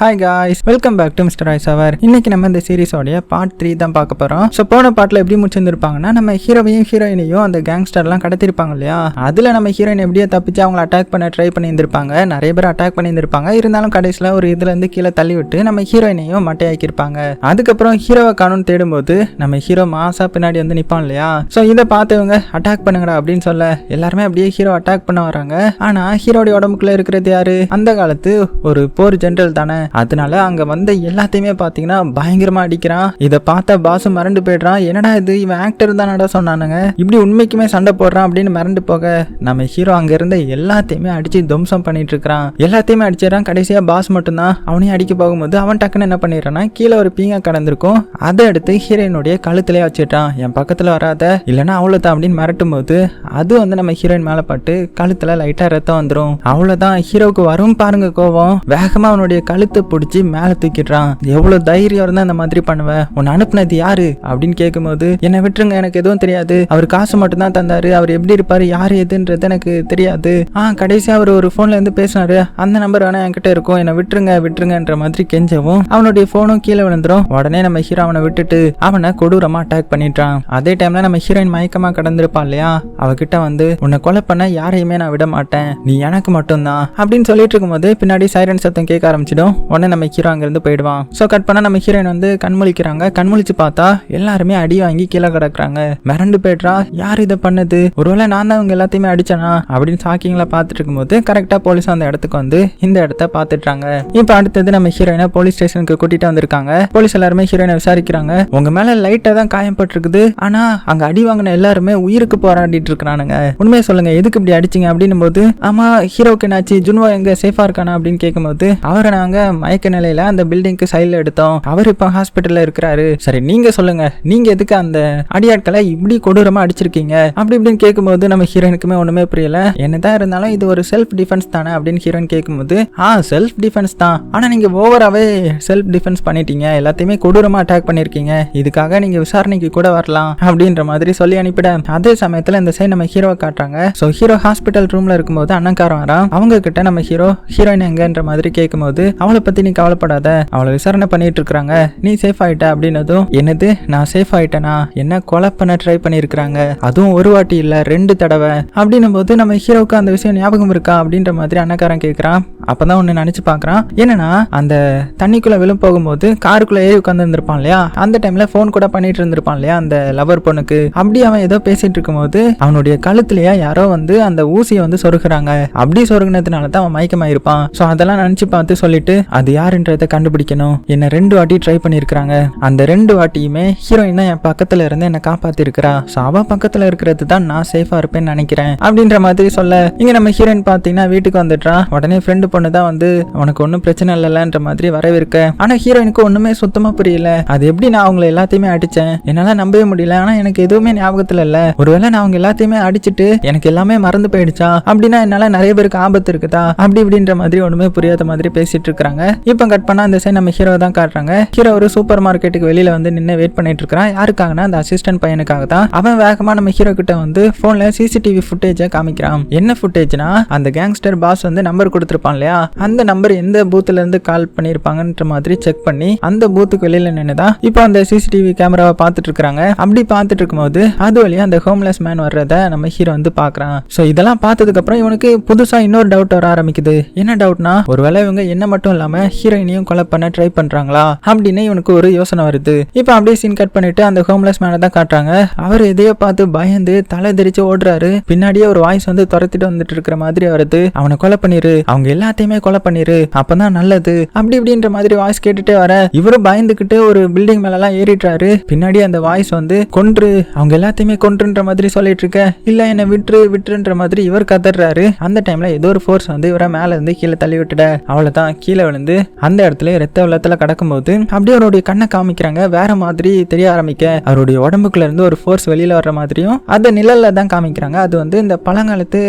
Hi guys welcome back to mister ice அவர் இன்னைக்கு நம்ம இந்த சீரிஸோடைய பார்ட் த்ரீ தான் பார்க்க போகிறோம் ஸோ போன பாட்டில் எப்படி முடிச்சிருந்திருப்பாங்கன்னா நம்ம ஹீரோவையும் ஹீரோயினையும் அந்த கேங்ஸ்டர்லாம் கடத்திருப்பாங்க இல்லையா? அதில் நம்ம ஹீரோயின் எப்படியோ தப்பிச்சு அவங்கள அட்டாக் பண்ண ட்ரை பண்ணியிருந்திருப்பாங்க. நிறைய பேர் அட்டாக் பண்ணியிருந்திருப்பாங்க. இருந்தாலும் கடைசியில் ஒரு இதுலேருந்து கீழே தள்ளி விட்டு நம்ம ஹீரோயினையும் மட்டையாக்கியிருப்பாங்க. அதுக்கப்புறம் ஹீரோவை காணும்னு தேடும்போது நம்ம ஹீரோ மாசா பின்னாடி வந்து நிற்பான் இல்லையா? ஸோ இதை பார்த்தவங்க அட்டாக் பண்ணுங்கடா அப்படின்னு சொல்ல எல்லாருமே அப்படியே ஹீரோ அட்டாக் பண்ண வராங்க. ஆனால் ஹீரோடைய உடம்புக்குள்ளே இருக்கிறது யாரு? அந்த காலத்து ஒரு போர் ஜென்ரல் தானே. அதனால அங்க வந்த எல்லாத்தையுமே பாத்தீங்கன்னா பயங்கரமா அடிக்கிறான். இதை பார்த்தா பாசு மறந்து போயிடுறான். என்னடா இது? இவன் ஆக்டர் தானடா சொன்னானுங்க. இப்படி உண்மைக்குமே சண்டை போடுறான் அப்படின்னு மறந்து போக நம்ம ஹீரோ அங்க இருந்த எல்லாத்தையுமே அடிச்சு துவம்சம் பண்ணிட்டு இருக்கிறான். எல்லாத்தையுமே அடிச்சிடறான். கடைசியா பாஸ் மட்டும்தான். அவனையும் அடிக்க போகும்போது அவன் டக்குன்னு என்ன பண்ணிடுறான்னா கீழே ஒரு பீங்கா கடந்திருக்கும் அதை எடுத்து ஹீரோயினுடைய கழுத்திலே வச்சிட்டான் என் பக்கத்துல வராத. இல்லைன்னா அவ்வளோதான் அப்படின்னு மிரட்டும் போது அது வந்து நம்ம ஹீரோயின் மேல பட்டு கழுத்துல லைட்டா ரத்தம் வந்துடும் அவ்வளவுதான். ஹீரோவுக்கு வரும் பாருங்க கோவம் வேகமா அவனுடைய கழுத்து பிடிச்சி மேல தூக்கிடுறான். எவ்வளவு தைரியம் இருந்தா இந்த மாதிரி பண்ணுவேன் உன்னை அனுப்புனது யாரு? அப்படின்னு கேட்கும்போது என்னை விட்டுருங்க எனக்கு எதுவும் தெரியாது. அவர் காசு மட்டும் தான் தந்தாரு. அவர் எப்படி இருப்பாரு? யாரு எதுன்றது எனக்கு தெரியாது. ஆ கடைசியா அவர் ஒரு போன்ல இருந்து பேசினாரு. அந்த நம்பர் வேணா என்கிட்ட இருக்கும். என்னை விட்டுருங்க விட்டுருங்கன்ற மாதிரி கெஞ்சவும் அவனுடைய போனும் கீழே விழுந்துரும். உடனே நம்ம ஹீரோ அவனை விட்டுட்டு அவனை கொடூரமா அட்டாக் பண்ணிட்டான் அதே டைம்ல நம்ம ஹீரோயின் மயக்கமா கடந்திருப்பா இல்லையா? அவகிட்ட வந்து உன்னை கொலை பண்ண யாரையுமே நான் விட மாட்டேன். நீ எனக்கு மட்டும்தான். அப்படின்னு சொல்லிட்டு இருக்கும்போது பின்னாடி சைரன் சத்தம் கேட்க ஆரம்பிச்சிடும். உடனே நம்ம ஹீரோ அங்கேருந்து போயிடுவான். ஸோ கட் பண்ணால் நம்ம ஹீரோயின் வந்து கண்முழிக்கிறாங்க. கண்முழிச்சு பார்த்தா எல்லாருமே அடி வாங்கி கீழே கிடக்குறாங்க. மிரண்டு போயிடுறா. யார் இதை பண்ணது? ஒருவேளை நான் தான் அவங்க எல்லாத்தையுமே அடிச்சனா? அப்படின்னு ஷாக்கிங்ல பார்த்துட்டு இருக்கும்போது கரெக்டாக போலீஸ் அந்த இடத்துக்கு வந்து இந்த இடத்த பார்த்துட்டாங்க இப்போ அடுத்தது நம்ம ஹீரோயினை போலீஸ் ஸ்டேஷனுக்கு கூட்டிட்டு வந்திருக்காங்க. போலீஸ் எல்லாருமே ஹீரோயினை விசாரிக்கிறாங்க. உங்க மேல லைட்டாக தான் காயப்பட்டிருக்குது ஆனா அங்க அடி வாங்கின எல்லாருமே உயிருக்கு போராடிட்டு இருக்கிறானுங்க. உண்மையை சொல்லுங்க எதுக்கு இப்படி அடிச்சிங்க? அப்படின்னும் போது ஆமா ஹீரோக்கு என்னாச்சு? ஜுன்வா எங்க சேஃபா இருக்கானா? அப்படின்னு கேட்கும்போது அவரை நாங்க மயக்க நிலையில அந்த பில்டிங்க்கு சைடில் எடுத்தோம். அவர் இப்ப ஹாஸ்பிட்டல்ல இருக்கிறாரு. சரி நீங்க சொல்லுங்க. நீங்க எதுக்கு அந்த அடியாட்களை இப்படி கொடூரமா அடிச்சிருக்கீங்க? அப்படி இப்படின்னு கேட்கும்போது நம்ம ஹீரோனுக்குமே ஒண்ணுமே புரியல. என்னதான் இருந்தாலும் இது ஒரு செல்ஃப் டிஃபென்ஸ் தானே அப்படின்னு ஹீரோயின் கேட்கும்போது ஆ செல்ஃப் டிஃபென்ஸ் தான். ஆனா நீங்க ஓவராவே செல்ஃப் டிஃபென்ஸ் பண்ணிட்டீங்க. எல்லாத்தையுமே கொடூரமா அட்டாக் பண்ணிருக்கீங்க. இதுக்காக நீங்க விசாரணைக்கு கூட வரலாம். அப்படின்ற மாதிரி சொல்லி அனுப்பிட அதே சமயத்துல இந்த சைடு நம்ம ஹீரோவை காட்டுறாங்க. ஸோ ஹீரோ ஹாஸ்பிட்டல் ரூம்ல இருக்கும்போது அண்ணன்காரன் வரான். அவங்க கிட்ட நம்ம ஹீரோ ஹீரோயின் எங்கன்ற மாதிரி கேட்கும்போது அவளை பத்தி நீ கவலைப்படாத. அவளை விசாரணை பண்ணிட்டு இருக்காங்க நீ சேஃப் ஆயிட்ட அப்படின்னதும் என்னது நான் சேஃப் ஆயிட்டேனா? என்ன கொலை பண்ண ட்ரை பண்ணியிருக்கிறாங்க? அதுவும் ஒரு வாட்டி இல்ல ரெண்டு தடவை. அப்படின்னும் போது நம்ம ஹீரோவுக்கு அந்த விஷயம் ஞாபகம் இருக்கா? அப்படின்ற மாதிரி அண்ணக்காரன் கேட்கறான் அப்பதான் ஒன்று நினைச்சு பாக்குறான். என்னன்னா அந்த தண்ணிக்குள்ள விழும் போகும்போது காருக்குள்ள ஏறி உட்காந்து இருந்திருப்பான் இல்லையா? அந்த டைம்ல ஃபோன் கூட பண்ணிட்டு இருந்திருப்பான் இல்லையா அந்த லவர் பொண்ணுக்கு? அப்படி அவன் ஏதோ பேசிட்டு இருக்கும்போது அவனுடைய கழுத்துலயா யாரோ வந்து அந்த ஊசியை வந்து சொருகுறாங்க. அப்படி சொருகுனதுனால தான் அவன் மயக்கமாயிருப்பான். ஸோ அதெல்லாம் நினைச்சு பார்த்து சொல்லிட்டு அது யாருன்றதை கண்டுபிடிக்கணும். என்ன ரெண்டு வாட்டி ட்ரை பண்ணியிருக்கிறாங்க. அந்த ரெண்டு வாட்டியுமே ஹீரோயினா என் பக்கத்துல இருந்து என்னை காப்பாத்திருக்கிறா. ஸோ அவ பக்கத்துல இருக்கிறது தான் நான் சேஃபா இருப்பேன்னு நினைக்கிறேன். அப்படின்ற மாதிரி சொல்ல இங்க நம்ம ஹீரோயின் பார்த்தீங்கன்னா வீட்டுக்கு வந்துட்டா உடனே ஃப்ரெண்டு பொண்ணு தான் வந்து உனக்கு ஒன்றும் பிரச்சனை இல்லைன்ற மாதிரி வரவேற்க. ஆனா ஹீரோயினுக்கு ஒண்ணுமே சுத்தமா புரியல. அது எப்படி நான் அவங்கள எல்லாத்தையுமே அடிச்சேன்? என்னால நம்பவே முடியல. ஆனா எனக்கு எதுவுமே ஞாபகத்துல இல்ல. ஒருவேளை நான் அவங்க எல்லாத்தையுமே அடிச்சிட்டு எனக்கு எல்லாமே மறந்து போயிடுச்சா? அப்படின்னா என்னால நிறைய பேருக்கு ஆபத்து இருக்குதா? அப்படி இப்படின்ற மாதிரி ஒண்ணுமே புரியாத மாதிரி பேசிட்டு காட்டுறாங்க. இப்போ கட் பண்ணா அந்த சைடு நம்ம ஹீரோ தான் காட்டுறாங்க. ஹீரோ ஒரு சூப்பர் மார்க்கெட்டுக்கு வெளியில வந்து நின்று வெயிட் பண்ணிட்டு இருக்கான் யாருக்காகனா அந்த அசிஸ்டன்ட் பையனுக்காக தான் அவன் வேகமா நம்ம ஹீரோ கிட்ட வந்து போன்ல சிசிடிவி ஃபுட்டேஜை காமிக்கிறான். என்ன ஃபுட்டேஜ்னா அந்த கேங்ஸ்டர் பாஸ் வந்து நம்பர் கொடுத்துருப்பான் இல்லையா? அந்த நம்பர் எந்த பூத்துல இருந்து கால் பண்ணிருப்பாங்கன்ற மாதிரி செக் பண்ணி அந்த பூத்துக்கு வெளியில நின்னுதான் இப்போ அந்த சிசிடிவி கேமராவை பார்த்துட்டு இருக்காங்க அப்படி பார்த்துட்டு இருக்கும்போது அது வழியா அந்த ஹோம்லெஸ் மேன் வர்றத நம்ம ஹீரோ வந்து பாக்குறான் ஸோ இதெல்லாம் பார்த்ததுக்கு அப்புறம் இவனுக்கு புதுசா இன்னொரு டவுட் வர ஆரம்பிக்குது. என்ன டவுட்னா ஒருவேளை இவங்க என்ன மட்டும் இல்லாம ஹீரோயினையும் கொலை பண்ண ட்ரை பண்றாங்களா அப்படின்னு இவனுக்கு ஒரு யோசனை வருது. இப்போ அப்படியே சீன் கட் பண்ணிட்டு அந்த ஹோம்லெஸ் மேனை தான் காட்டுறாங்க. அவர் எதையோ பார்த்து பயந்து தலை தெரிச்சு ஓடுறாரு. பின்னாடியே ஒரு வாய்ஸ் வந்து துரத்திட்டு வந்துட்டு இருக்கிற மாதிரி வருது. அவனை கொலை பண்ணிரு. அவங்க எல்லாத்தையுமே கொலை பண்ணிரு. அப்பதான் நல்லது. அப்படி இப்படின்ற மாதிரி வாய்ஸ் கேட்டுட்டே வர இவரும் பயந்துகிட்டு ஒரு பில்டிங் மேல எல்லாம் ஏறிட்டாரு பின்னாடி அந்த வாய்ஸ் வந்து கொன்று. அவங்க எல்லாத்தையுமே கொன்றுன்ற மாதிரி சொல்லிட்டு இருக்க. இல்ல என்ன விட்டுரு விட்டுருன்ற மாதிரி இவர் கதறாரு. அந்த டைம்ல ஏதோ ஒரு ஃபோர்ஸ் வந்து இவரை மேல இருந்து கீழே தள்ளி விட்டுட அவ்வளவுதான். கீழே விழுந்து வந்து அந்த இடத்துல ரத்த வெள்ளத்துல கடக்கும்போது அப்படியே அவருடைய கண்ணை காமிக்கிறாங்க. வேற மாதிரி தெரிய ஆரம்பிக்க. அவருடைய உடம்புக்குள்ள இருந்து ஒரு ஃபோர்ஸ் வெளியில வர்ற மாதிரியும் அந்த நிழல்ல தான் காமிக்கிறாங்க. அது வந்து இந்த பழங்காலத்து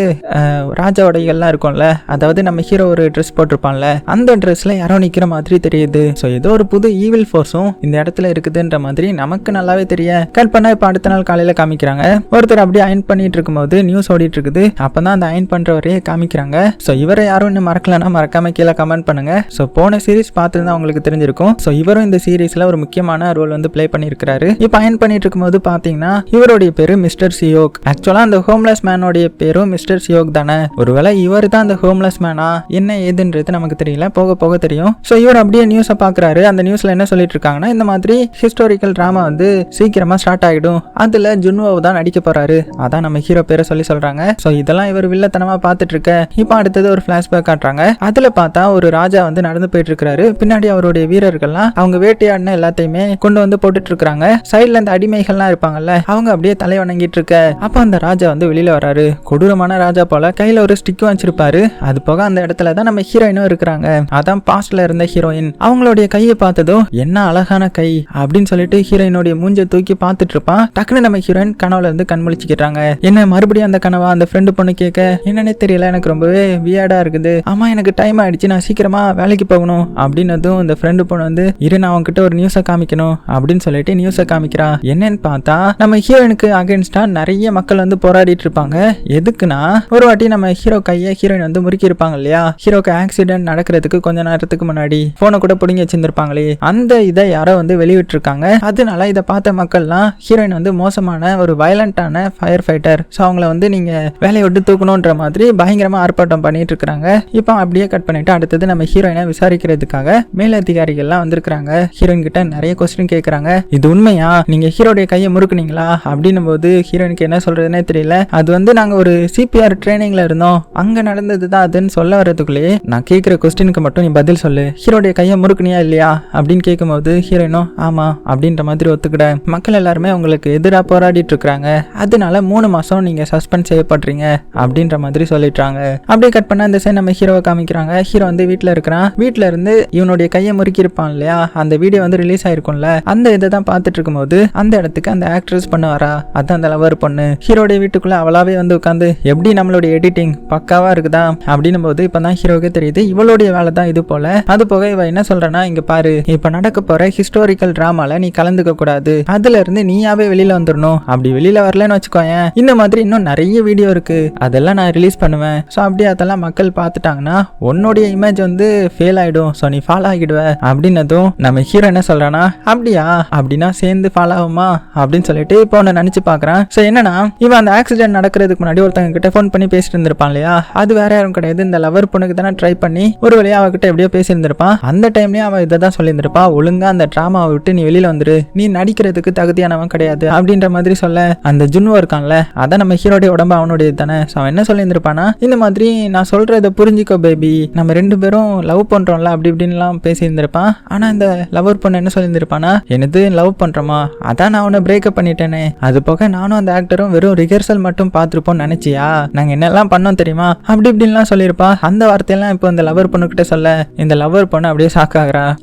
ராஜா உடைகள்லாம் இருக்கும்ல. அதாவது நம்ம ஹீரோ ஒரு ட்ரெஸ் போட்டிருப்பான்ல. அந்த ட்ரெஸ்ல யாரோ நிக்கிற மாதிரி தெரியுது. ஸோ ஏதோ ஒரு புது ஈவில் ஃபோர்ஸும் இந்த இடத்துல இருக்குதுன்ற மாதிரி நமக்கு நல்லாவே தெரிய. கட் இப்போ அடுத்த நாள் காலையில காமிக்கிறாங்க. ஒருத்தர் அப்படியே அயன் பண்ணிட்டு இருக்கும்போது நியூஸ் ஓடிட்டு இருக்குது. அப்பதான் அந்த அயன் பண்றவரையே காமிக்கிறாங்க. ஸோ இவரை யாரும் இன்னும் மறக்கலன்னா மறக்காம கீழே கமெண்ட் பண்ணுங்க. ஸோ ஸோ போன சீரிஸ் பார்த்துருந்தா உங்களுக்கு தெரிஞ்சிருக்கும். ஸோ இவரும் இந்த சீரீஸில் ஒரு முக்கியமான ரோல் வந்து ப்ளே பண்ணியிருக்காரு இப்போ அயன் பண்ணிட்டு இருக்கும்போது பார்த்தீங்கன்னா இவருடைய பேரு மிஸ்டர் சியோக் ஆக்சுவலாக அந்த ஹோம்லெஸ் மேனோடைய பேரும் மிஸ்டர் சியோக் தானே. ஒருவேளை இவர் தான் அந்த ஹோம்லெஸ் மேனா என்ன ஏதுன்றது நமக்கு தெரியல. போக போக தெரியும். ஸோ இவர் அப்படியே நியூஸை பார்க்குறாரு. அந்த நியூஸில் என்ன சொல்லிட்டு இருக்காங்கன்னா இந்த மாதிரி ஹிஸ்டாரிக்கல் ட்ராமா வந்து சீக்கிரமாக ஸ்டார்ட் ஆகிடும் அதில் ஜுன்வோ தான் நடிக்க போகிறாரு அதான் நம்ம ஹீரோ பேரை சொல்லி சொல்கிறாங்க ஸோ இதெல்லாம் இவர் வில்லத்தனமாக பார்த்துட்டு இருக்க இப்போ அடுத்தது ஒரு ஃப்ளாஷ்பேக் காட்டுறாங்க. அதில் பார்த்தா ஒரு ராஜா வந்து நடந்து போயிட்டு இருக்காரு பின்னாடி அவருடைய வீரர்கள்லாம் அவங்க வேட்டையாடின எல்லாத்தையுமே கொண்டு வந்து போட்டுட்டு இருக்காங்க சைட்ல இந்த அடிமைகள்லாம் இருப்பாங்கல்ல அவங்க அப்படியே தலை வணங்கிட்டு இருக்க அப்ப அந்த ராஜா வந்து வெளியில வராரு. கொடூரமான ராஜா போல கையில ஒரு ஸ்டிக் வச்சிருப்பாரு. அது போக அந்த இடத்துல தான் நம்ம ஹீரோயினும் இருக்கிறாங்க. அதான் பாஸ்ட்ல இருந்த ஹீரோயின் அவங்களுடைய கையை பார்த்ததும் என்ன அழகான கை அப்படின்னு சொல்லிட்டு ஹீரோயினுடைய மூஞ்ச தூக்கி பார்த்துட்டு இருப்பான் டக்குன்னு நம்ம ஹீரோயின் கனவுல இருந்து கண்முழிச்சுக்கிறாங்க என்ன மறுபடியும் அந்த கனவா அந்த ஃப்ரெண்டு பொண்ணு கேட்க? என்னன்னே தெரியல எனக்கு ரொம்பவே வியாடா இருக்குது. ஆமா எனக்கு டைம் ஆயிடுச்சு. நான் சீக்கிரமா வேலைக்கு போகணும் அப்படின்னதும் இந்த ஃப்ரெண்டு பொண்ணு வந்து இரு நான் அவன்கிட்ட ஒரு நியூஸை காமிக்கணும் அப்படின்னு சொல்லிட்டு நியூஸை காமிக்கிறா. என்னன்னு பார்த்தா நம்ம ஹீரோயினுக்கு அகேன்ஸ்டா நிறைய மக்கள் வந்து போராடிட்டு இருப்பாங்க. எதுக்குன்னா ஒரு வாட்டி நம்ம ஹீரோ கையை ஹீரோயின் வந்து முறுக்கி இருப்பாங்க இல்லையா? ஹீரோக்கு ஆக்சிடென்ட் நடக்கிறதுக்கு கொஞ்ச நேரத்துக்கு முன்னாடி போனை கூட பிடிங்கி வச்சிருந்திருப்பாங்களே. அந்த இதை யாரோ வந்து வெளியிட்டிருக்காங்க. அதனால இதை பார்த்த மக்கள்லாம் ஹீரோயின் வந்து மோசமான ஒரு வயலண்டான ஃபயர் ஃபைட்டர் ஸோ அவங்கள வந்து நீங்க வேலையை விட்டு தூக்கணுன்ற மாதிரி பயங்கரமா ஆர்ப்பாட்டம் பண்ணிட்டு இருக்காங்க இப்போ அப்படியே கட் பண்ணிட்டு அடுத்தது நம்ம ஹீரோயினை விசாரிக்கிறதுக்காக மேலதிகாரிகள்லாம் வந்திருக்கிறாங்க. ஹீரோயின் கிட்ட நிறைய கொஸ்டின் கேட்கறாங்க இது உண்மையா? நீங்க ஹீரோடைய கையை முறுக்குனீங்களா? அப்படின்னும் போது ஹீரோயினுக்கு என்ன சொல்றதுனே தெரியல. அது வந்து நாங்க ஒரு சிபிஆர் ட்ரைனிங்ல இருந்தோம். அங்க நடந்தது தான் அதுன்னு சொல்ல வர்றதுக்குள்ளேயே நான் கேட்குற கொஸ்டினுக்கு மட்டும் நீ பதில் சொல்லு. ஹீரோடைய கையை முறுக்குனியா இல்லையா? அப்படின்னு கேட்கும்போது ஹீரோயினும் ஆமா அப்படின்ற மாதிரி ஒத்துக்கிட. மக்கள் எல்லாருமே உங்களுக்கு எதிராக போராடிட்டு இருக்காங்க அதனால மூணு மாசம் நீங்க சஸ்பெண்ட் செய்யப்படுறீங்க அப்படின்ற மாதிரி சொல்லிட்டாங்க. அப்படியே கட் பண்ண அந்த சைன் நம்ம ஹீரோவை காமிக்கிறாங்க. ஹீரோ வந்து வீட்டில் இருக்கிறான். வீட்டில் இருந்து இவனுடைய கையை முறுக்கியிருப்பான் இல்லையா? அந்த வீடியோ வந்து ரிலீஸ் ஆயிருக்கும்ல. அந்த இதை தான் பார்த்துட்டு இருக்கும்போது அந்த இடத்துக்கு அந்த ஆக்ட்ரஸ் பண்ண வரா அதான் அந்த லவர் பொண்ணு. ஹீரோடைய வீட்டுக்குள்ள அவளாவே வந்து உட்காந்து எப்படி நம்மளுடைய எடிட்டிங் பக்காவா இருக்குதா? அப்படின்னும் போது இப்பதான் ஹீரோக்கே தெரியுது இவளுடைய வேலை தான் இது போல. அது போக இவ என்ன சொல்றனா இங்க பாரு இப்ப நடக்க போற ஹிஸ்டாரிக்கல் டிராமால நீ கலந்துக்க கூடாது. அதுல இருந்து நீயாவே வெளியில வந்துடணும் அப்படி வெளியில வரலன்னு வச்சுக்கோயேன் இந்த மாதிரி இன்னும் நிறைய வீடியோ இருக்கு. அதெல்லாம் நான் ரிலீஸ் பண்ணுவேன். ஸோ அப்படியே அதெல்லாம் மக்கள் பார்த்துட்டாங்கன்னா உன்னுடைய இமேஜ் வந்து ஃபெயில் ஆகிடும் ஸோ நீ ஃபாலோ ஆகிடுவ. அப்படின்னதும் நம்ம ஹீரோ என்ன சொல்கிறானா அப்படியா? அப்படின்னா சேர்ந்து ஃபாலோ ஆகுமா? அப்படின்னு சொல்லிட்டு இப்போ ஒன்று நினச்சி பார்க்குறான் ஸோ என்னன்னா இவன் அந்த ஆக்சிடென்ட் நடக்கிறதுக்கு முன்னாடி ஒருத்தங்க கிட்ட ஃபோன் பண்ணி பேசிட்டு இருந்திருப்பான் இல்லையா? அது வேற யாரும் கிடையாது. இந்த லவர் பொண்ணுக்கு தானே ட்ரை பண்ணி ஒரு வழியாக அவகிட்ட எப்படியோ பேசியிருந்திருப்பான். அந்த டைம்லேயே அவன் இதை தான் சொல்லியிருந்திருப்பா. ஒழுங்காக அந்த ட்ராமாவை விட்டு நீ வெளியில் வந்துரு. நீ நடிக்கிறதுக்கு தகுதியானவன் கிடையாது. அப்படின்ற மாதிரி சொல்ல அந்த ஜுன்வோ இருக்கான்ல அதான் நம்ம ஹீரோடைய உடம்பு அவனுடையது தானே. ஸோ அவன் என்ன சொல்லியிருந்திருப்பானா இந்த மாதிரி நான் சொல்கிறத புரிஞ்சுக்கோ பேபி நம்ம ரெண்டு பேரும் லவ் பண்ணுறோம்ல அப்படி இப்படின்லாம் பேசியிருந்திருப்பான். ஆனால் இந்த லவர் பொண்ணு என்ன சொல்லியிருந்திருப்பானா எனது லவ் பண்ணுறோமா அதான் நான் அவனை பிரேக்கப் பண்ணிட்டேனே. அது போக நானும் அந்த ஆக்டரும் வெறும் ரிஹர்சல் மட்டும் பார்த்துருப்போம்னு நினைச்சியா? நாங்கள் என்னெல்லாம் பண்ணோம் தெரியுமா? அப்படி இப்படின்லாம் சொல்லியிருப்பா. அந்த வார்த்தையெல்லாம் இப்போ இந்த லவர் பொண்ணுக்கிட்ட சொல்ல இந்த லவர் பொண்ணு அப்படியே ஷாக்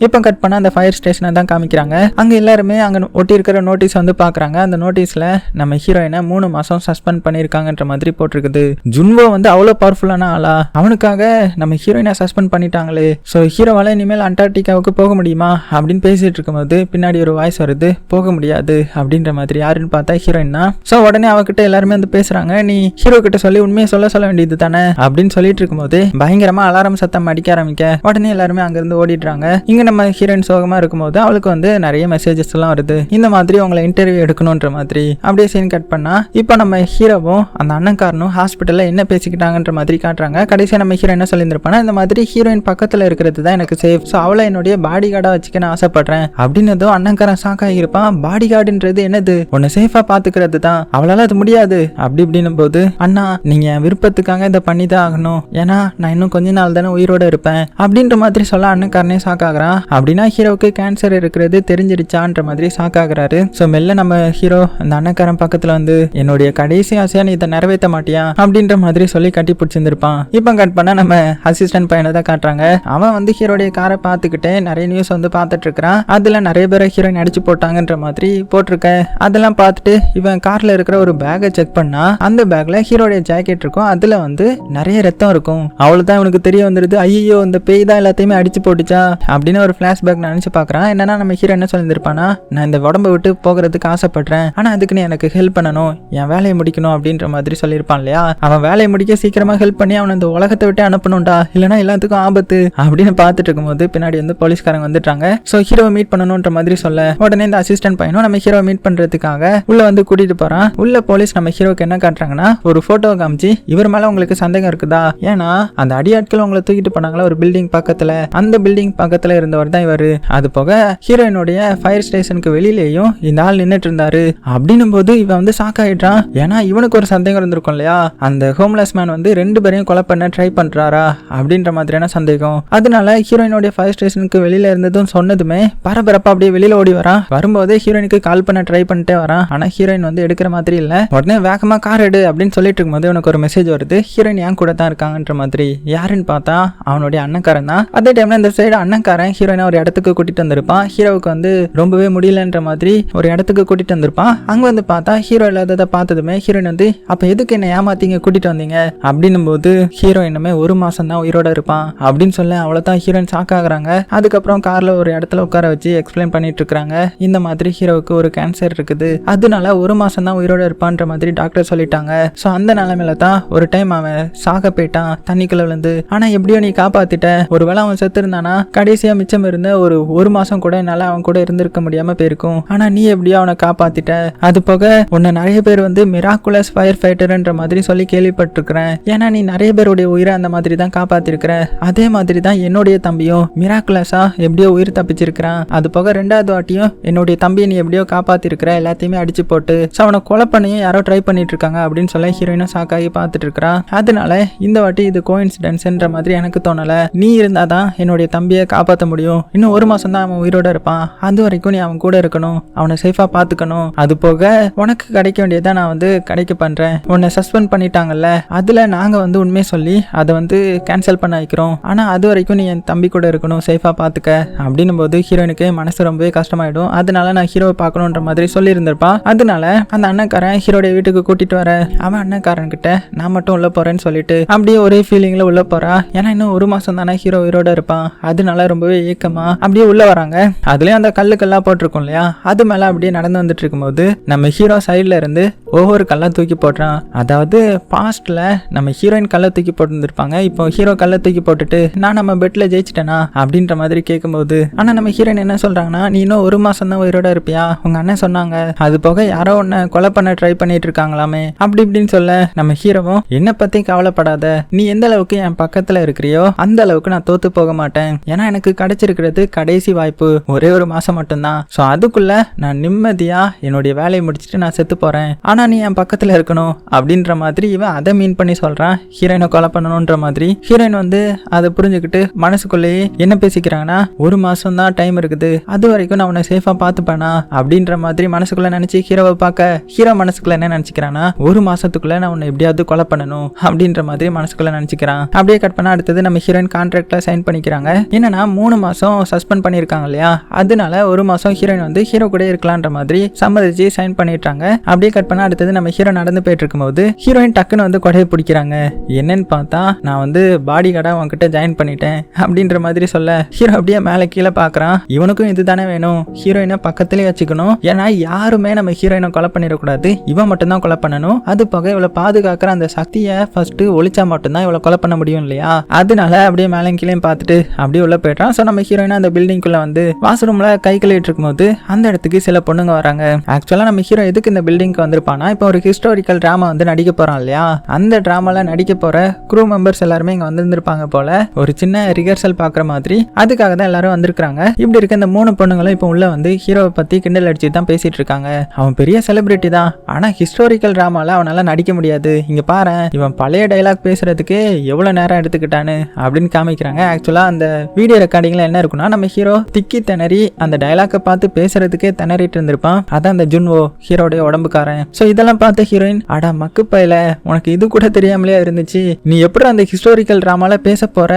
இப்போ கட் பண்ண அந்த ஃபயர் ஸ்டேஷனை தான் காமிக்கிறாங்க. அங்க எல்லாருமே அங்க ஒட்டி இருக்கிற நோட்டீஸ் வந்து பாக்குறாங்க அந்த நோட்டீஸ்ல நம்ம ஹீரோயினை மூணு மாசம் சஸ்பெண்ட் பண்ணிருக்காங்கன்ற மாதிரி போட்டிருக்குது. ஜுன்வோ வந்து அவ்வளோ பவர்ஃபுல்லான ஆளா? அவனுக்காக நம்ம ஹீரோயினை சஸ்பெண்ட் பண்ணிட்டாங்களே. ஸோ ஹீரோவால் இனிமேல் அண்டார்டிகாவுக்கு போக முடியுமா? அப்படின்னு பேசிட்டு இருக்கும்போது பின்னாடி ஒரு வாய்ஸ் வருது போக முடியாது அப்படின்ற மாதிரி. யாருன்னு பார்த்தா ஹீரோயின் தான். ஸோ உடனே அவகிட்ட எல்லாருமே வந்து பேசுறாங்க நீ ஹீரோ கிட்ட சொல்லி உண்மையை சொல்ல சொல்ல வேண்டியது தானே? அப்படின்னு சொல்லிட்டு இருக்கும்போது பயங்கரமா அலாரம் சத்தம் அடிக்க ஆரம்பிக்க உடனே எல்லாருமே அங்கிருந்து ஓடிடுறாங்க. இங்க நம்ம ஹீரோயின் சோகமா இருக்கும்போது அவளுக்கு வந்து நிறைய மெசேஜஸ் எல்லாம் வருது. இந்த மாதிரி உங்களை இன்டர்வியூ எடுக்கணுன்ற மாதிரி. அப்படியே சீன் கட் பண்ணா இப்போ நம்ம ஹீரோவும் அந்த அண்ணன்காரனும் ஹாஸ்பிட்டல்ல என்ன பேசிக்கிட்டாங்கன்ற மாதிரி காட்டுறாங்க. கடைசியா நம்ம ஹீரோ என்ன சொல்லியிருந்திருப்பானா இந்த மாதிரி ஹீரோயின் பக்கத்துல இருக்கிறது தான் எனக்கு சேஃப் ஸோ அவளை என்னுடைய பாடி கார்டாக வச்சுக்க நான் ஆசைப்படுறேன். அப்படின்னதும் அண்ணன்காரன் ஷாக் ஆகியிருப்பான். பாடி கார்டுன்றது என்னது? உன்னை சேஃபாக பார்த்துக்கிறது தான். அவளால அது முடியாது. அப்படி இப்படின்னும் போது அண்ணா நீங்க என் விருப்பத்துக்காக இதை பண்ணி தான் ஆகணும். ஏன்னா நான் இன்னும் கொஞ்ச நாள் தானே உயிரோட இருப்பேன். அப்படின்ற மாதிரி சொல்ல அண்ணன்காரனே ஷாக் ஆகிறான். அப்படின்னா ஹீரோவுக்கு கேன்சர் இருக்கிறது தெரிஞ்சிருச்சான்ற மாதிரி ஷாக் ஆகுறாரு. ஸோ மெல்ல நம்ம ஹீரோ அந்த அண்ணன்காரன் பக்கத்துல வந்து என்னுடைய கடைசி ஆசையாக நீ இதை நிறைவேற்ற மாட்டியா? அப்படின்ற மாதிரி சொல்லி கட்டி பிடிச்சிருந்துருப்பான். இப்போ கட் பண்ணால் நம்ம அசிஸ்டன்ட் பையனை தான் காட்டுறாங்க. அவன் வந்து ஹீரோடைய காரை பார்த்துக்கிட்டே நிறைய நியூஸ் வந்து பார்த்துட்ருக்கிறான். அதில் நிறைய பேர் ஹீரோயின் அடிச்சு போட்டாங்கன்ற மாதிரி போட்டிருக்க. அதெல்லாம் பார்த்துட்டு இவன் காரில் இருக்கிற ஒரு பேக்கை செக் பண்ணா அந்த பேக்கில் ஹீரோடைய ஜாக்கெட் இருக்கும். அதில் வந்து நிறைய ரத்தம் இருக்கும். அவ்வளோதான் இவனுக்கு தெரிய வந்துடுது ஐயோ இந்த பேய் தான் எல்லாத்தையுமே அடிச்சு போட்டுச்சா? அப்படின்னு ஒரு ஃபிளாஷ்பேக் நினச்சி பார்க்கறான். என்னன்னா நம்ம ஹீரோ என்ன சொல்லியிருப்பானா நான் இந்த உடம்பை விட்டு போகிறதுக்கு ஆசைப்படுறேன். ஆனால் அதுக்கு நீ எனக்கு ஹெல்ப் பண்ணணும். என் வேலையை முடிக்கணும். அப்படின்ற மாதிரி சொல்லியிருப்பான் இல்லையா? அவன் வேலையை முடிக்க சீக்கிரமாக ஹெல்ப் பண்ணி அவனை இந்த உலகத்தை விட்டு அனுப்பணும்டா. இல்லைன்னா எல்லாத்துக்கும் ஆபத்து. அப்படின்னு பார்த்துட்டு இருக்கும்போது பின்னாடி வந்து போலீஸ்காரங்க வந்துட்டாங்க. ஸோ ஹீரோவை மீட் பண்ணணுன்ற மாதிரி சொல்ல உடனே இந்த அசிஸ்டன்ட் பையனும் நம்ம ஹீரோவை மீட் பண்றதுக்காக உள்ள வந்து கூட்டிட்டு போறான். உள்ள போலீஸ் நம்ம ஹீரோக்கு என்ன காட்டுறாங்கன்னா ஒரு போட்டோ காமிச்சு இவர் மேல உங்களுக்கு சந்தேகம் இருக்குதா? ஏன்னா அந்த அடியாட்கள் உங்களை தூக்கிட்டு போனாங்களா ஒரு பில்டிங் பக்கத்துல? அந்த பில்டிங் பக்கத்துல இருந்தவர் தான் இவர். அது போக ஹீரோயினுடைய ஃபயர் ஸ்டேஷனுக்கு வெளியிலேயும் இந்த ஆள் நின்னுட்டு இருந்தாரு அப்படின்னும் போது இவன் வந்து ஷாக் ஆயிடுறான். ஏன்னா இவனுக்கு ஒரு சந்தேகம் இருந்திருக்கும் இல்லையா? அந்த ஹோம்லெஸ் மேன் வந்து ரெண்டு பேரையும் கொலை பண்ண ட்ரை பண்றாரா? அப்படின்ற மாதிரியான சந்தேகம். அதனால ஹீரோயினுடைய ஃபயர் ஸ்டேஷனுக்கு வெளியில இருந்ததும் சொன்னதுமே பரபரப்பா அப்படியே வெளியில ஓடி வரான் வரும்போது ஹீரோயினுக்கு கால் பண்ண ட்ரை பண்ணிட்டே வரான் ஆனா ஹீரோயின் வந்து எடுக்கிற மாதிரி இல்ல. உடனே வேகமா கார் எடு அப்படின்னு சொல்லிட்டு இருக்கும்போது உனக்கு ஒரு மெசேஜ் வருது. ஹீரோயின் ஏன் கூட தான் இருக்காங்கன்ற மாதிரி. யாருன்னு பார்த்தா அவனுடைய அண்ணக்காரன் தான். அதே டைம்ல இந்த சைடு அண்ணன்காரன் ஹீரோயினை ஒரு இடத்துக்கு கூட்டிட்டு வந்திருப்பான். ஹீரோவுக்கு வந்து ரொம்பவே முடியலன்ற மாதிரி ஒரு இடத்துக்கு கூட்டிட்டு வந்திருப்பான். அங்க வந்து பார்த்தா ஹீரோ இல்லாததை பார்த்ததுமே ஹீரோயின் வந்து அப்ப எதுக்கு என்ன ஏமாத்தீங்க கூட்டிட்டு வந்தீங்க? அப்படின்னும் போது ஹீரோயினுமே ஒரு மாசம் தான் உயிரோட இருப்பான் அப்படின்னு சொல்ல அவ்வளோதான் ஹீரோயின் ஷாக் ஆகுறாங்க. அதுக்கப்புறம் கார்ல ஒரு இடத்துல உட்கார வச்சு எக்ஸ்பிளைன் பண்ணிட்டு இருக்காங்க இந்த மாதிரி ஹீரோவுக்கு ஒரு கேன்சர் இருக்குது. அதனால ஒரு மாசம் தான் உயிரோட இருப்பான்ற மாதிரி டாக்டர் சொல்லிட்டாங்க. ஸோ அந்த நிலைமையில தான் ஒரு டைம் அவன் சாக போயிட்டான். தண்ணிக்குள்ள விழுந்து. ஆனா எப்படியோ நீ காப்பாத்திட்ட. ஒருவேளை அவன் செத்து இருந்தானா? கடைசியா மிச்சம் இருந்த ஒரு ஒரு மாசம் கூட என்னால அவன் கூட இருந்திருக்க முடியாம போயிருக்கும். ஆனா நீ எப்படியோ அவனை காப்பாத்திட்ட. அது போக உன்னை நிறைய பேர் வந்து மிராக்குலஸ் ஃபயர் ஃபைட்டர்ன்ற மாதிரி சொல்லி கேள்விப்பட்டிருக்கிறேன். ஏன்னா நீ நிறைய பேருடைய உயிரை அந்த மாதிரி தான் காப்பாத்திருக்கிற. அதே மாதிரி தான் என்னுடைய தம்பியும் மிராக்குலஸா எப்படியோ உயிர் தப்பிச்சிருக்கிறான். அது போக ரெண்டாவது வாட்டியும் என்னுடைய தம்பியை நீ எப்படியோ காப்பாத்திருக்கிற எல்லாத்தையுமே அடிச்சு போட்டு ஸோ அவனை கொலை பண்ணியும் யாரோ ட்ரை பண்ணிட்டு இருக்காங்க அப்படின்னு சொல்ல ஹீரோயினும் சாக்காகி பார்த்துட்டு இருக்கிறா அதனால இந்த வாட்டி இது கோயின்சிடென்ஸ்ன்ற மாதிரி எனக்கு தோணல. நீ இருந்தாதான் என்னுடைய தம்பியை காப்பாற்ற முடியும். இன்னும் ஒரு மாசம் தான் அவன் உயிரோட இருப்பான். அது வரைக்கும் நீ அவன் கூட இருக்கணும். அவனை சேஃபா பார்த்துக்கணும். அது போக உனக்கு கிடைக்க வேண்டியதை நான் வந்து கிடைக்க பண்றேன். உன்னை சஸ்பெண்ட் பண்ணிட்டாங்கல்ல. அதுல நாங்க வந்து உண்மையை சொல்லி அதை வந்து கேன்சல் பண்ண வைக்கிறோம். ஆனா அது வரைக்கும் நீ என் தம்பி கூட இருக்கணும் சேஃபாக பார்த்துக்க அப்படின்னும் போது ஹீரோயினுக்கு மனசு ரொம்பவே கஷ்டமாயிடும். அதனால நான் ஹீரோவை பார்க்கணுன்ற மாதிரி சொல்லியிருந்திருப்பா அதனால அந்த அண்ணன்காரன் ஹீரோடைய வீட்டுக்கு கூட்டிட்டு வர அவன் அண்ணன்காரன் கிட்ட நான் மட்டும் உள்ள போறேன்னு சொல்லிட்டு அப்படியே ஒரே ஃபீலிங்ல உள்ள போறா. ஏன்னா இன்னும் ஒரு மாசம் தானே ஹீரோ உயிரோட இருப்பான். அதனால ரொம்பவே ஏக்கமா அப்படியே உள்ள வராங்க. அதுலயும் அந்த கல்லுக்கெல்லாம் போட்டிருக்கும் இல்லையா? அது மேல அப்படியே நடந்து வந்துட்டு இருக்கும்போது நம்ம ஹீரோ சைட்ல இருந்து ஒவ்வொரு கல்லா தூக்கி போடுறான். அதாவது பாஸ்ட்ல நம்ம ஹீரோயின் கல்லை தூக்கி போட்டுருந்துருப்பாங்க. இப்போ ஹீரோ கல்லை தூக்கி போட்டுட்டு நான் நம்ம பெட்ல ஜெயிச்சிட்டேனா? அப்படின்ற மாதிரி கேட்கும்போது ஆனா நம்ம ஹீரோயின் என்ன சொல்றாங்கன்னா நீ இன்னும் ஒரு மாசம் தான் உயிரோட இருப்பியா? உங்க அண்ணன் சொன்னாங்க அது போக யாரோ உன்னை கொலை பண்ண ட்ரை பண்ணிட்டு இருக்காங்களாமே? அப்படி இப்படின்னு சொல்ல நம்ம ஹீரோவும் என்ன பத்தி கவலைப்படாத. நீ எந்த அளவுக்கு என் பக்கத்துல இருக்கிறியோ அந்த அளவுக்கு நான் தோத்து போக மாட்டேன். ஏன்னா எனக்கு கிடைச்சிருக்கிறது கடைசி வாய்ப்பு. ஒரே ஒரு மாசம் மட்டும்தான். ஸோ அதுக்குள்ள நான் நிம்மதியா என்னுடைய வேலையை முடிச்சுட்டு நான் செத்து போறேன். ஆனா நீ என் பக்கத்துல இருக்கணும். அப்படின்ற மாதிரி இவன் அதை மீன் பண்ணி சொல்றான். ஹீரோயினை கொலை பண்ணணுன்ற மாதிரி. ஹீரோயின் வந்து அதை புரிஞ்சுக்கிட்டு மனசுக்குள்ளேயே என்ன பேசிக்கிறாங்கன்னா ஒரு மாசம் தான் டைம் இருக்குது. அது வரைக்கும் நான் உன்னை சேஃபா பார்த்துப்பேனா? அப்படின்ற மாதிரி மனசுக்குள்ள நினைச்சு ஹீரோவை பார்க்க ஹீரோ மனசுக்குள்ள என்ன நினைச்சுக்கிறான்னா ஒரு மாசத்துக்குள்ள நான் உன்னை எப்படியாவது கொலை பண்ணணும். அப்படின்ற மாதிரி மனசுக்குள்ள நினைச்சுக்கிறான். அப்படியே கட் பண்ணா அடுத்தது நம்ம ஹீரோயின் கான்ட்ராக்ட்ல சைன் பண்ணிக்கிறாங்க. என்னன்னா மூணு மாசம் சஸ்பெண்ட் பண்ணியிருக்காங்க இல்லையா? அதனால ஒரு மாசம் ஹீரோயின் வந்து ஹீரோ கூட இருக்கலான்ற மாதிரி சம்மதிச்சு சைன் பண்ணிட்டாங்க அப்படியே கட் பண்ணா அடுத்தது நம்ம ஹீரோ நடந்து போயிட்டு இருக்கும்போது ஹீரோயின் டக்குன்னு வந்து கொடையை பிடிக்கிறாங்க. என்னன்னு பார்த்தா நான் வந்து பாடி கார்டா உன்கிட்ட ஜாயின் பண்ணிட்டேன். அப்படின்ற மாதிரி சொல்ல. ஹீரோ அப்படியே மேலே கீழே பாக்குறான். இவனுக்கும் இதுதானே வேணும். ஹீரோயினை பக்கத்துலயே வச்சுக்கணும். ஏன்னா யாருமே நம்ம ஹீரோயினை கொலை பண்ணிடக்கூடாது. இவன் மட்டும்தான் கொலை பண்ணணும். அது போக இவளை பாதுகாக்கிற அந்த சக்தியை ஃபர்ஸ்ட் ஒழிச்சா மட்டும்தான் இவளை கொலை பண்ண முடியும் இல்லையா? அதனால அப்படியே மேலே கீழே பார்த்துட்டு அப்படியே உள்ள போயிட்டான் ஸோ நம்ம ஹீரோயினா அந்த பில்டிங்குள்ளே வந்து வாஷ்ரூம்ல கை கழுவிட்டு இருக்கும்போது அந்த இடத்துக்கு சில பொண்ணுங்க வராங்க. ஆக்சுவலா நம்ம ஹீரோ எதுக்கு இந்த பில்டிங்க்கு வந்திருப்பானா இப்போ ஒரு ஹிஸ்டாரிக்கல் டிராமா வந்து நடிக்க போறான் இல்லையா? அந்த டிராமால நடிக்க போற குரூ மெம்பர்ஸ் எல்லாருமே இங்க வந்திருந்திருப்பாங்க போல. ஒரு சின்ன ரிஹர்சல் பாக்குற மாதிரி. அதுக்காக தான் எல்லாரும் வந்திருக்காங்க இப்படி இருக்க இந்த மூணு பொண்ணுங்களும் இப்போ உள்ள வந்து ஹீரோவை பத்தி கிண்டல் அடிச்சு தான் பேசிட்டு இருக்காங்க. அவன் பெரிய செலிபிரிட்டி தான். ஆனா ஹிஸ்டாரிக்கல் டிராமால அவனால நடிக்க முடியாது. இங்க பாரு இவன் பழைய டைலாக் பேசுறதுக்கு எவ்வளவு நேரம் எடுத்துக்கிட்டான்னு அப்படின்னு காமிக்கிறாங்க. ஆக்சுவலா அந்த வீடியோ ரெக்கார்டிங்ல என்ன இருக்குன்னா நம்ம ஹீரோ திக்கி திணறி அந்த டைலாக்கை பார்த்து பேசுறதுக்கே திணறிட்டு இருந்திருப்பான். அதான் அந்த ஜுன்வோ ஹீரோடைய உடம்புக்காரன். ஸோ இதெல்லாம் பார்த்த ஹீரோயின் அடா மக்கு பையில உனக்கு இது கூட தெரியாமலே இருந்துச்சு. நீ எப்படி அந்த ஹிஸ்டாரிக்கல் டிராமால பேச போற?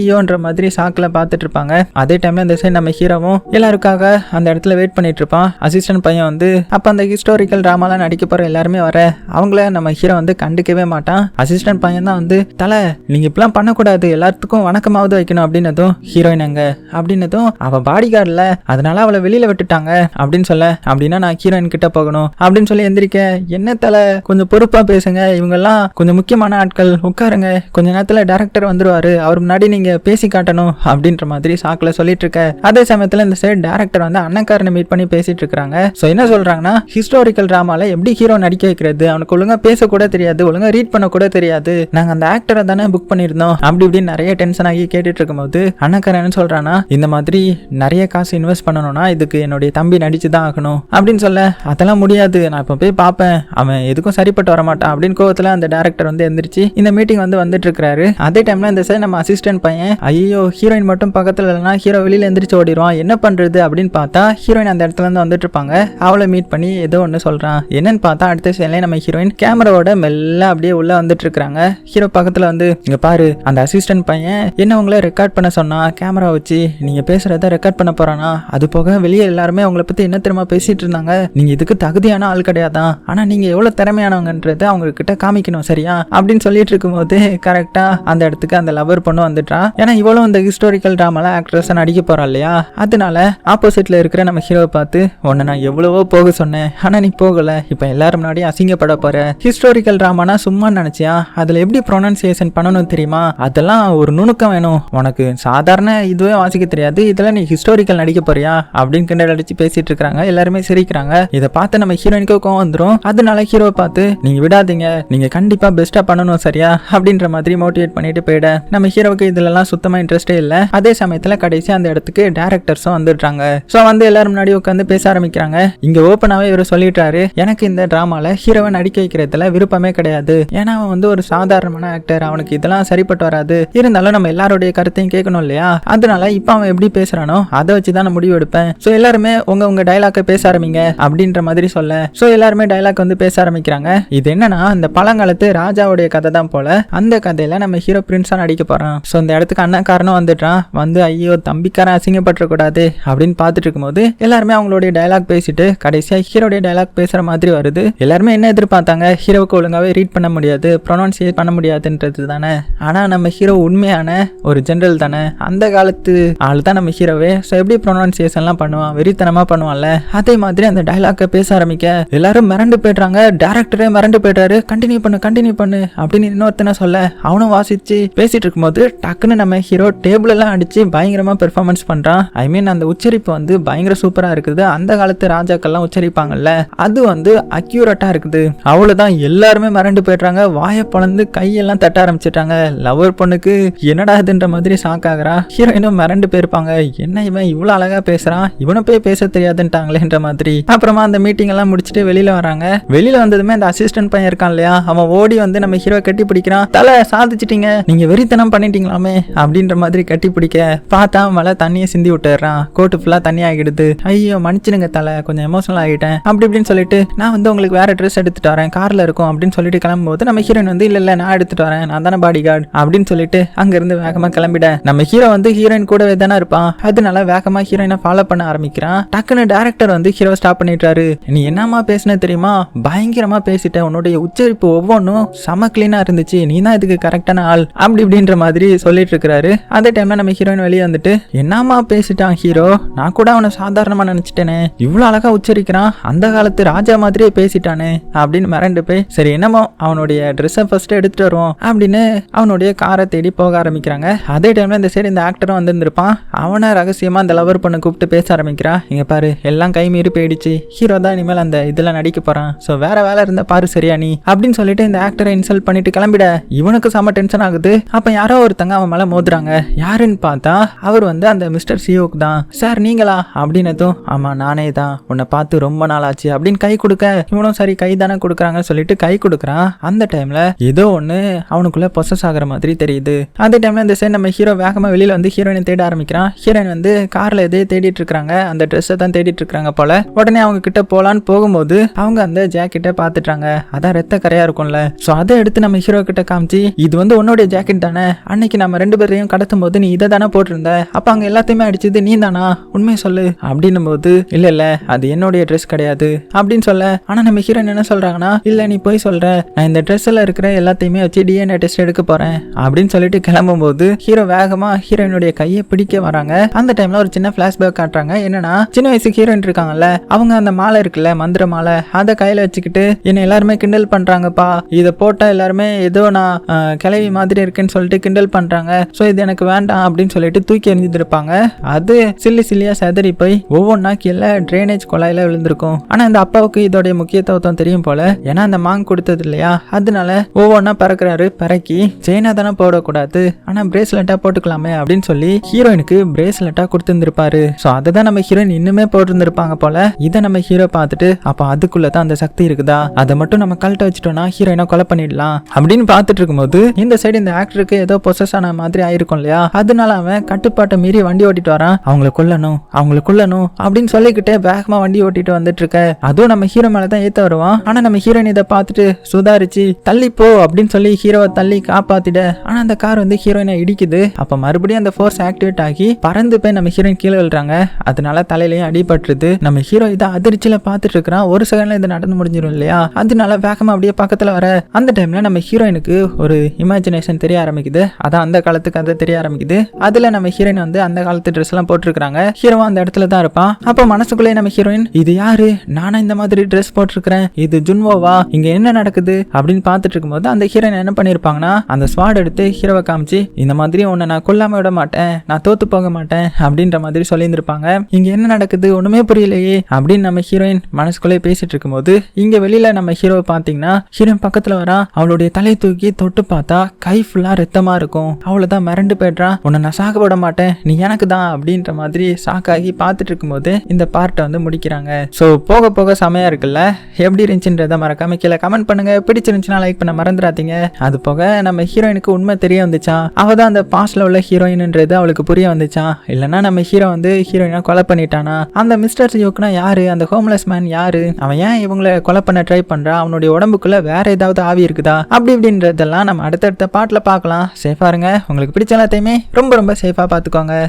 ஐயோன்ற மாதிரி சாக்கில் பார்த்துட்டு இருப்பாங்க. அதே டைம்ல இந்த சைடு நம்ம ஹீரோவும் எல்லாருக்காக அந்த இடத்துல வெயிட் பண்ணிட்டு இருப்பான். அசிஸ்டன்ட் பையன் வந்து அப்ப அந்த ஹிஸ்டாரிக்கல் டிராமால நடிக்க போற எல்லாருமே வர அவங்கள நம்ம ஹீரோ வந்து கண்டுக்கவே மாட்டான். அசிஸ்டன்ட் பையன் தான் வந்து தலை நீங்க இப்படிலாம் பண்ணக்கூடாது. எல்லாத்துக்கும் வணக்கமாவது வைக்கணும் அப்படின்னதும் ஹீரோயின் அங்க அப்படின்னதும் அவ பாடி கார்டில் அதனால அவளை வெளியில விட்டுட்டாங்க. அப்படின்னு சொல்ல அப்படின்னா நான் ஹீரோயின் கிட்ட போகணும். அப்படின்னு சொல்லி எந்திரிக்க என்ன தலை கொஞ்சம் பொறுப்பா பேசுங்க. இவங்கெல்லாம் கொஞ்சம் முக்கியமான ஆட்கள். உட்காருங்க. கொஞ்ச நேரத்துல டேரக்டர் வந்துருவாரு. அவர் முன்னாடி நீங்க நீங்க பேசி காட்டணும் அப்படின்ற மாதிரி சாக்கில் சொல்லிட்டு இருக்க அதே சமயத்தில் இந்த சைடு டேரக்டர் வந்து அண்ணக்காரனை மீட் பண்ணி பேசிட்டு இருக்காங்க ஸோ என்ன சொல்கிறாங்கன்னா ஹிஸ்டாரிக்கல் ட்ராமாவில் எப்படி ஹீரோ நடிக்க வைக்கிறது? அவனுக்கு ஒழுங்காக பேசக்கூட தெரியாது ஒழுங்காக ரீட் பண்ணக்கூட தெரியாது. நாங்கள் அந்த ஆக்டரை தானே புக் பண்ணியிருந்தோம். அப்படி இப்படின்னு நிறைய டென்ஷன் ஆகி கேட்டுட்டு இருக்கும்போது அண்ணக்காரன் என்ன சொல்கிறான்னா இந்த மாதிரி நிறைய காசு இன்வெஸ்ட் பண்ணணும்னா இதுக்கு என்னுடைய தம்பி நடிச்சு தான் ஆகணும். அப்படின்னு சொல்ல அதெல்லாம் முடியாது. நான் இப்போ போய் பார்ப்பேன். அவன் எதுக்கும் சரிப்பட்டு வர மாட்டான் அப்படின்னு கோவத்தில் அந்த டேரக்டர் வந்து எந்திரிச்சு இந்த மீட்டிங் வந்து வந்துட்டு இருக்கிறாரு அதே டைம்ல இந்த சைடு நம்ம அசிஸ்டன்ட் பையன் ஐயோ ஹீரோயின் மட்டும் பக்கத்தில் இல்லைனா ஹீரோ வெளியில் எந்திரிச்சு ஓடிடுவான். என்ன பண்ணுறது அப்படின்னு பார்த்தா ஹீரோயின் அந்த இடத்துல இருந்து வந்துட்டு இருப்பாங்க. அவளை மீட் பண்ணி ஏதோ ஒன்று சொல்கிறான் என்னன்னு பார்த்தா அடுத்த சைட்ல நம்ம ஹீரோயின் கேமராவோட மெல்ல அப்படியே உள்ள வந்துட்டு இருக்காங்க. ஹீரோ பக்கத்தில் வந்து இங்கே பாரு அந்த அசிஸ்டன்ட் பையன் என்ன உங்களை ரெக்கார்ட் பண்ண சொன்னா கேமரா வச்சு நீங்கள் பேசுறத ரெக்கார்ட் பண்ண போறானா? அது போக வெளியே எல்லாருமே உங்களை பத்தி என்ன தெரியுமா பேசிட்டு இருந்தாங்க? நீங்க இதுக்கு தகுதியான ஆள் கிடையாதான் ஆனா நீங்க எவ்வளவு திறமையானவங்கன்றத அவங்க கிட்ட காமிக்கணும் சரியா? அப்படின்னு சொல்லிட்டு இருக்கும்போது கரெக்டா அந்த இடத்துக்கு அந்த லவர் பொண்ணு வந்துட்டா ஏன்னா இவ்வளவு இந்த ஹிஸ்டாரிக்கல் டிராமால ஆக்ட்ரஸா நடிக்க போறா இல்லையா? அதனால ஆப்போசிட்ல இருக்கிற நம்ம ஹீரோவை பார்த்து உன்னை நான் எவ்வளவோ போக சொன்னேன் ஆனா நீ போகல. இப்ப எல்லாரும் முன்னாடி அசிங்கப்பட போற. ஹிஸ்டாரிக்கல் டிராமானா சும்மா நினைச்சியா? அதுல எப்படி ப்ரொனன்சியேஷன் பண்ணணும் தெரியுமா? அதெல்லாம் ஒரு நுணுக்கம் வேணும். உனக்கு சாதாரண இதுவே வாசிக்க தெரியாது. இதெல்லாம் நீ ஹிஸ்டாரிக்கல் நடிக்க போறியா? அப்படின்னு கிண்டல் அடிச்சு பேசிட்டு இருக்காங்க எல்லாருமே சிரிக்கிறாங்க. இதை பார்த்து நம்ம ஹீரோயினுக்கு கோவம் வந்துடும் அதனால ஹீரோவை பார்த்து நீங்க விடாதீங்க. நீங்க கண்டிப்பா பெஸ்டா பண்ணணும் சரியா? அப்படின்ற மாதிரி மோட்டிவேட் பண்ணிட்டு போயிட. நம்ம ஹீரோவுக்கு இதுலலாம் சுத்தமா இன்ட்ரெஸ்டே இல்ல. அதே சமயத்துல கடைசி அந்த இடத்துக்கு டேரக்டர்ஸும் வந்துடுறாங்க. ஸோ வந்து எல்லாரும் முன்னாடி உட்காந்து பேச ஆரம்பிக்கிறாங்க. இங்க ஓப்பனாவே இவர் சொல்லிட்டாரு எனக்கு இந்த டிராமால ஹீரோவை நடிக்க வைக்கிறதுல விருப்பமே கிடையாது. ஏன்னா அவன் வந்து ஒரு சாதாரணமான ஆக்டர் அவனுக்கு இதெல்லாம் சரிப்பட்டு வராது. இருந்தாலும் நம்ம எல்லாருடைய கருத்தையும் கேட்கணும் இல்லையா? அதனால இப்போ அவன் எப்படி பேசுறானோ அதை வச்சு தான் நான் முடிவு எடுப்பேன். ஸோ எல்லாருமே உங்க உங்க டைலாக்கை பேச ஆரம்பிங்க அப்படின்ற மாதிரி சொல்ல. ஸோ எல்லாருமே டைலாக் வந்து பேச ஆரம்பிக்கிறாங்க. இது என்னன்னா இந்த பழங்காலத்து ராஜாவுடைய கதை தான் போல அந்த கதையில நம்ம ஹீரோ பிரின்ஸா நடிக்க போறான். ஸோ இந்த இடத்துக்கு அண்ணக்காரனும் வந்துட்டான் வந்து ஐயோ தம்பிக்காரன் அசிங்கப்பட்டுறக்கூடாது அப்படின்னு பார்த்துட்டு இருக்கும்போது எல்லாருமே அவங்களுடைய டைலாக் பேசிட்டு கடைசியாக ஹீரோடைய டைலாக் பேசுகிற மாதிரி வருது. எல்லாருமே என்ன எதிர்பார்த்தாங்க? ஹீரோவுக்கு ஒழுங்காகவே ரீட் பண்ண முடியாது ப்ரொனவுன்சியேட் பண்ண முடியாதுன்றது தானே. ஆனால் நம்ம ஹீரோ உண்மையான ஒரு ஜென்ரல் தானே. அந்த காலத்து ஆள் தான் நம்ம ஹீரோவே. ஸோ எப்படி ப்ரொனவுன்சியேஷன்லாம் பண்ணுவான்? வெறித்தனமாக பண்ணுவான்ல. அதே மாதிரி அந்த டைலாக்கை பேச ஆரம்பிக்க எல்லாரும் மிரண்டு போயிடுறாங்க. டேரக்டரே மிரண்டு போயிடுறாரு. கண்டினியூ பண்ணு கண்டினியூ பண்ணு அப்படின்னு இன்னொருத்தனை சொல்ல அவனும் வாசிச்சு பேசிட்டு இருக்கும்போது டக்குன்னு நம்ம ஹீரோ டேபிள் எல்லாம் பயங்கரமாக பெர்ஃபார்மன்ஸ் பண்ணுறான் ஐ மீன் அந்த உச்சரிப்பு வந்து பயங்கர சூப்பராக இருக்குது. அந்த காலத்து ராஜாக்கள்லாம் உச்சரிப்பாங்கல்ல அது வந்து அக்யூரேட்டா இருக்குது. அவ்வளோதான் எல்லாருமே மறண்டு போயிடுறாங்க. வாயை பழந்து கையெல்லாம் தட்ட ஆரம்பிச்சிட்டாங்க. லவர் பொண்ணுக்கு என்னடா இதுன்ற மாதிரி ஷாக் ஆகிறா? ஹீரோயினும் மிரண்டு போயிருப்பாங்க. என்ன இவன் இவ்வளோ அழகாக பேசுகிறான் இவனை போய் பேச தெரியாதுன்ட்டாங்களேன்ற மாதிரி. அப்புறமா அந்த மீட்டிங் எல்லாம் முடிச்சுட்டு வெளியில் வராங்க. வெளியில் வந்ததுமே அந்த அசிஸ்டன்ட் பையன் இருக்கான் இல்லையா? அவன் ஓடி வந்து நம்ம ஹீரோ கட்டி பிடிக்கிறான் தலை சாதிச்சிட்டீங்க. நீங்கள் வெறித்தனம் பண்ணிட்டீங்களாமே? அப்படின்ற மாதிரி கட்டி பிடிக்க பார்த்தா மழை தண்ணியை சிந்தி விட்டுறான் கோட்டு ஃபுல்லாக தண்ணி ஆகிடுது. ஐயோ மன்னிச்சிடுங்க தலை கொஞ்சம் எமோஷனல் ஆகிட்டேன். அப்படி இப்படின்னு சொல்லிட்டு நான் வந்து உங்களுக்கு வேற ட்ரெஸ் எடுத்துட்டு வரேன். காரில் இருக்கும் அப்படின்னு சொல்லிட்டு கிளம்பும்போது நம்ம ஹீரோயின் வந்து இல்லை இல்லை நான் எடுத்துட்டு வரேன். நான் தானே பாடி கார்டு அப்படின்னு சொல்லிட்டு அங்கேருந்து இருந்து கிளம்பிட. நம்ம ஹீரோ வந்து ஹீரோயின் கூடவே தானே இருப்பான். அதனால வேகமாக ஹீரோயினை ஃபாலோ பண்ண ஆரம்பிக்கிறான். டக்குன்னு டேரக்டர் வந்து ஹீரோ ஸ்டாப் பண்ணிட்டாரு நீ என்னமா பேசுன தெரியுமா? பயங்கரமா பேசிட்ட உன்னுடைய உச்சரிப்பு ஒவ்வொன்றும் செம கிளீனா இருந்துச்சு. நீ தான் இதுக்கு கரெக்டான ஆள். அப்படி இப்படின்ற மாதிரி சொல்லிட்டு இருக்கிறாரு அதே டைம்ல நம்ம ஹீரோயின் வெளியே வந்துட்டு என்னம்மா பேசிட்டான் ஹீரோ நான் கூட அவனை சாதாரணமா நினைச்சிட்டேனே. இவ்வளவு அழகா உச்சரிக்கிறான். அந்த காலத்து ராஜா மாதிரியே பேசிட்டானே. அப்படின்னு மிரண்டு போய் சரி என்னமோ அவனுடைய ட்ரெஸ்ஸை ஃபர்ஸ்ட் எடுத்துட்டு வருவோம். அப்படின்னு அவனுடைய காரை தேடி போக ஆரம்பிக்கிறாங்க. அதே டைம்ல இந்த சைடு இந்த ஆக்டரும் வந்திருந்திருப்பான். அவனை ரகசியமா அந்த லவர் பொண்ணு கூப்பிட்டு பேச ஆரம்பிக்கிறா. இங்க பாரு எல்லாம் கை மீறி போயிடுச்சு. ஹீரோ தான் இனிமேல் அந்த இதுல நடிக்க போறான். ஸோ வேற வேலை இருந்தா பாரு சரியா நீ. அப்படின்னு சொல்லிட்டு இந்த ஆக்டரை இன்சல்ட் பண்ணிட்டு கிளம்பிட இவனுக்கு செம டென்ஷன் ஆகுது. அப்ப யாரோ ஒருத்தங்க அவன் மேல மோதுறாங்க. யாருன்னு பார்த்தா அவர் வந்து அந்த மிஸ்டர் சியோக் தான். சார் நீங்களா? அப்படின்னதும் ஆமா நானே தான். உன்னை பார்த்து ரொம்ப நாள் ஆச்சு. அப்படின்னு கை கொடுக்க இவனும் சரி கை தானே கொடுக்குறாங்கன்னு சொல்லிட்டு கை கொடுக்குறான் அந்த டைம்ல ஏதோ ஒன்று அவனுக்குள்ள பொசஸ் ஆகுற மாதிரி தெரியுது. அந்த டைம்ல இந்த சைடு நம்ம ஹீரோ வேகமா வெளியில வந்து ஹீரோயினை தேட ஆரம்பிக்கிறான். ஹீரோயின் வந்து கார்ல எதே தேடிட்டு இருக்கிறாங்க. அந்த ட்ரெஸ்ஸை தான் தேடிட்டு இருக்கிறாங்க போல. உடனே அவங்க கிட்ட போலான்னு போகும்போது அவங்க அந்த ஜாக்கெட்டை பார்த்துட்டாங்க. அதான் ரத்த கரையா இருக்கும்ல. ஸோ அதை எடுத்து நம்ம ஹீரோ கிட்ட காமிச்சு இது வந்து உன்னுடைய ஜாக்கெட் தானே. அன்னைக்கு நம்ம ரெண்டு பேரையும் கடத்தும் போது நீ இதை தானே போட்டிருந்த? அப்போ அங்கே எல்லாத்தையுமே அடிச்சது நீ தானா உண்மையை சொல்லு. அப்படின்னும் போது இல்ல இல்ல அது என்னுடைய ட்ரெஸ் கிடையாது. அப்படின்னு சொல்ல ஆனா நம்ம ஹீரோன் என்ன சொல்றாங்கன்னா இல்ல நீ போய் சொல்ற. நான் இந்த ட்ரெஸ்ல இருக்கிற எல்லாத்தையுமே வச்சு டிஎன்ஏ டெஸ்ட் எடுக்க போறேன். அப்படின்னு சொல்லிட்டு கிளம்பும் போது ஹீரோ வேகமா ஹீரோயினுடைய கையை பிடிக்க வராங்க. அந்த டைம்ல ஒரு சின்ன பிளாஷ்பேக் காட்டுறாங்க. என்னன்னா சின்ன வயசு ஹீரோயின் இருக்காங்கல்ல அவங்க அந்த மாலை இருக்குல்ல மந்திர மாலை அதை கையில வச்சுக்கிட்டு என்ன எல்லாருமே கிண்டல் பண்றாங்கப்பா. இதை போட்டா எல்லாருமே ஏதோ நான் கிளவி மாதிரி இருக்குன்னு சொல்லிட்டு கிண்டல் பண்றாங்க. இருப்பாங்க ஸோ இது எனக்கு வேண்டாம் அப்படின்னு சொல்லிட்டு தூக்கி எறிஞ்சிருப்பாங்க. அது சில்லி சில்லியா செதறி போய் ஒவ்வொன்றா கீழே ட்ரைனேஜ் குழாயில விழுந்திருக்கும். ஆனா இந்த அப்பாவுக்கு இதோடைய முக்கியத்துவம் தெரியும் போல. ஏன்னா அந்த மாங் கொடுத்தது இல்லையா? அதனால ஒவ்வொன்றா பறக்கிறாரு பறக்கி செயினா தானே போடக்கூடாது. ஆனா பிரேஸ்லெட்டா போட்டுக்கலாமே அப்படின்னு சொல்லி ஹீரோயினுக்கு பிரேஸ்லெட்டா கொடுத்துருந்துருப்பாரு. ஸோ அதை தான் நம்ம ஹீரோயின் இன்னுமே போட்டிருந்திருப்பாங்க போல. இதை நம்ம ஹீரோ பார்த்துட்டு அப்போ அதுக்குள்ள தான் அந்த சக்தி இருக்குதா? அதை மட்டும் நம்ம கழட்ட வச்சுட்டோம்னா ஹீரோயினை கொலை பண்ணிடலாம் அப்படின்னு பார்த்துட்டு இருக்கும்போது இந்த சைடு இந்த ஆக்டருக்கு ஏதோ பொசஸ் ஆன மாதிரி ஆயிருக்கும் இல்லையா? அதனால அவன் கட்டுப்பாட்டை மீறி வண்டி ஓட்டிட்டு வரான். அவங்களை கொல்லணும் அவங்களை கொல்லணும் அப்படின்னு சொல்லிக்கிட்டே வேகமா வண்டி ஓட்டிட்டு வந்துட்டு இருக்க அதுவும் நம்ம ஹீரோ மேல தான் ஏத்த வருவான். ஆனா நம்ம ஹீரோயின் இதை பார்த்துட்டு சுதாரிச்சு தள்ளிப்போ அப்படின்னு சொல்லி ஹீரோவை தள்ளி காப்பாத்திட. ஆனா அந்த கார் வந்து ஹீரோயினை இடிக்குது. அப்ப மறுபடியும் அந்த ஃபோர்ஸ் ஆக்டிவேட் ஆகி பறந்து போய் நம்ம ஹீரோயின் கீழே விழுறாங்க. அதனால தலையிலயும் அடிபட்டுருது. நம்ம ஹீரோ இதை அதிர்ச்சியில பாத்துட்டு இருக்கிறான் ஒரு செகண்ட்ல இது நடந்து முடிஞ்சிடும் இல்லையா? அதனால வேகமா அப்படியே பக்கத்துல வர. அந்த டைம்ல நம்ம ஹீரோயினுக்கு ஒரு இமேஜினேஷன் தெரிய ஆரம்பிக்குது. அதான் அந்த காலத்துக்கு அது தெரிய ஆரம்பிக்குது. அதுல நம்ம ஹீரோயின் வந்து அந்த காலத்து ட்ரெஸ் எல்லாம் போட்டிருக்காங்க ஹீரோவும் அந்த இடத்துல தான் இருப்பான். அப்ப மனசுக்குள்ளே நம்ம ஹீரோயின் இது யாரு? நானா இந்த மாதிரி ட்ரெஸ் போட்டிருக்கிறேன். இது ஜுன்வோவா? இங்க என்ன நடக்குது? அப்படின்னு பார்த்துட்டு இருக்கும்போது அந்த ஹீரோயின் என்ன பண்ணிருப்பாங்கன்னா அந்த ஸ்வாட் எடுத்து ஹீரோவை காமிச்சு இந்த மாதிரி உன்னை நான் கொல்லாம விட மாட்டேன். நான் தோத்து போக மாட்டேன். அப்படின்ற மாதிரி சொல்லியிருந்திருப்பாங்க. இங்க என்ன நடக்குது? ஒண்ணுமே புரியலையே. அப்படின்னு நம்ம ஹீரோயின் மனசுக்குள்ளே பேசிட்டு இருக்கும்போது இங்க வெளியில நம்ம ஹீரோவை பாத்தீங்கன்னா ஹீரோயின் பக்கத்துல வரா அவளுடைய தலை தூக்கி தொட்டு பார்த்தா கை ஃபுல்லா ரத்தமா இருக்கும். தான் மிரண்டு போயிடுறான் உன்னை நான் சாக விட மாட்டேன். நீ எனக்கு தான் அப்படின்ற மாதிரி சாக்காகி பார்த்துட்டு இருக்கும்போது இந்த பார்ட்டை வந்து முடிக்கிறாங்க. ஸோ போக போக செமையா இருக்குல்ல? எப்படி இருந்துச்சுன்றத மறக்காம கீழே கமெண்ட் பண்ணுங்க. பிடிச்சிருந்துச்சுன்னா லைக் பண்ண மறந்துடாதீங்க. அது போக நம்ம ஹீரோயினுக்கு உண்மை தெரிய வந்துச்சா? அவ தான் அந்த பாஸ்ட்ல உள்ள ஹீரோயின்ன்றது அவளுக்கு புரிய வந்துச்சா? இல்லைன்னா நம்ம ஹீரோ வந்து ஹீரோயினா கொலை பண்ணிட்டானா? அந்த மிஸ்டர் யோக்னா யாரு? அந்த ஹோம்லெஸ் மேன் யாரு? அவன் ஏன் இவங்களை கொலை பண்ண ட்ரை பண்றான் அவனுடைய உடம்புக்குள்ள வேற ஏதாவது ஆவி இருக்குதா? அப்படி இப்படின்றதெல்லாம் நம்ம அடுத்தடுத்த பாட்டில் பார்க்கலாம். சேஃபா இருங்க உங்களுக்கு பிடிச்ச எல்லாத்தையுமே ரொம்ப ரொம்ப சேஃபாக பார்த்துக்கோங்க.